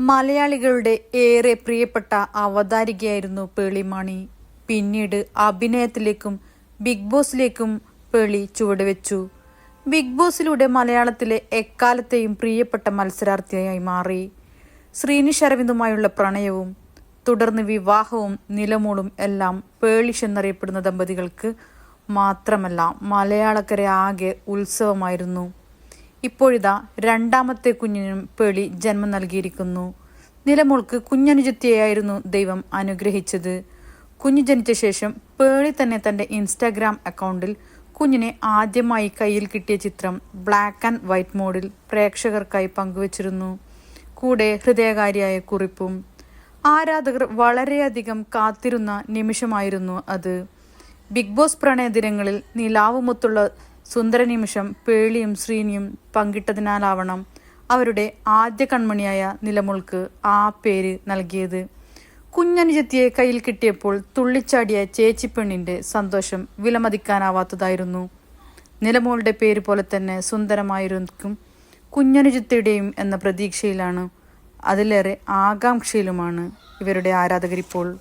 മലയാളികളുടെ ഏറെ പ്രിയപ്പെട്ട അവതാരികയായിരുന്നു പേളിമാണി പിന്നീട് അഭിനയത്തിലേക്കും ബിഗ് ബോസിലേക്കും പേളി ചുവടുവെച്ചു. ബിഗ് ബോസിലൂടെ മലയാളത്തിലെ എക്കാലത്തെയും പ്രിയപ്പെട്ട മത്സരാർത്ഥിയായി മാറി. ശ്രീനിഷ് അരവിന്ദുമായുള്ള പ്രണയവും തുടർന്ന് വിവാഹവും നിലമൂളും എല്ലാം പേളിഷ് എന്നറിയപ്പെടുന്ന ദമ്പതികൾക്ക് മാത്രമല്ല മലയാളക്കരെ ആകെ ഉത്സവമായിരുന്നു. ഇപ്പോഴിതാ രണ്ടാമത്തെ കുഞ്ഞിനും പേളി ജന്മം നൽകിയിരിക്കുന്നു. നിലമോൾക്ക് കുഞ്ഞനുജത്തിയായിരുന്നു ദൈവം അനുഗ്രഹിച്ചത്. കുഞ്ഞു ജനിച്ച ശേഷം പേളി തന്നെ തന്റെ ഇൻസ്റ്റാഗ്രാം അക്കൗണ്ടിൽ കുഞ്ഞിനെ ആദ്യമായി കയ്യിൽ കിട്ടിയ ചിത്രം ബ്ലാക്ക് ആൻഡ് വൈറ്റ് മോഡിൽ പ്രേക്ഷകർക്കായി പങ്കുവച്ചിരുന്നു. കൂടെ ഹൃദയകാരിയായ കുറിപ്പും. ആരാധകർ വളരെയധികം കാത്തിരുന്ന നിമിഷമായിരുന്നു അത്. ബിഗ് ബോസ് പ്രണയ ദിനങ്ങളിൽ നിലാവുമൊത്തുള്ള സുന്ദര നിമിഷം പേളിയും ശ്രീനിയും പങ്കിട്ടതിനാലാവണം അവരുടെ ആദ്യ കൺമണിയായ നിലമുൾക്ക് ആ പേര് നൽകിയത്. കുഞ്ഞനുജത്തിയെ കയ്യിൽ കിട്ടിയപ്പോൾ തുള്ളിച്ചാടിയ ചേച്ചിപ്പെണ്ണിന്റെ സന്തോഷം വിലമതിക്കാനാവാത്തതായിരുന്നു. നിലമോളുടെ പേര് പോലെ തന്നെ സുന്ദരമായിരിക്കും കുഞ്ഞനുജത്തിയുടെയും എന്ന പ്രതീക്ഷയിലാണ്. അതിലേറെ ആകാംക്ഷയിലുമാണ് ഇവരുടെ ആരാധകരിപ്പോൾ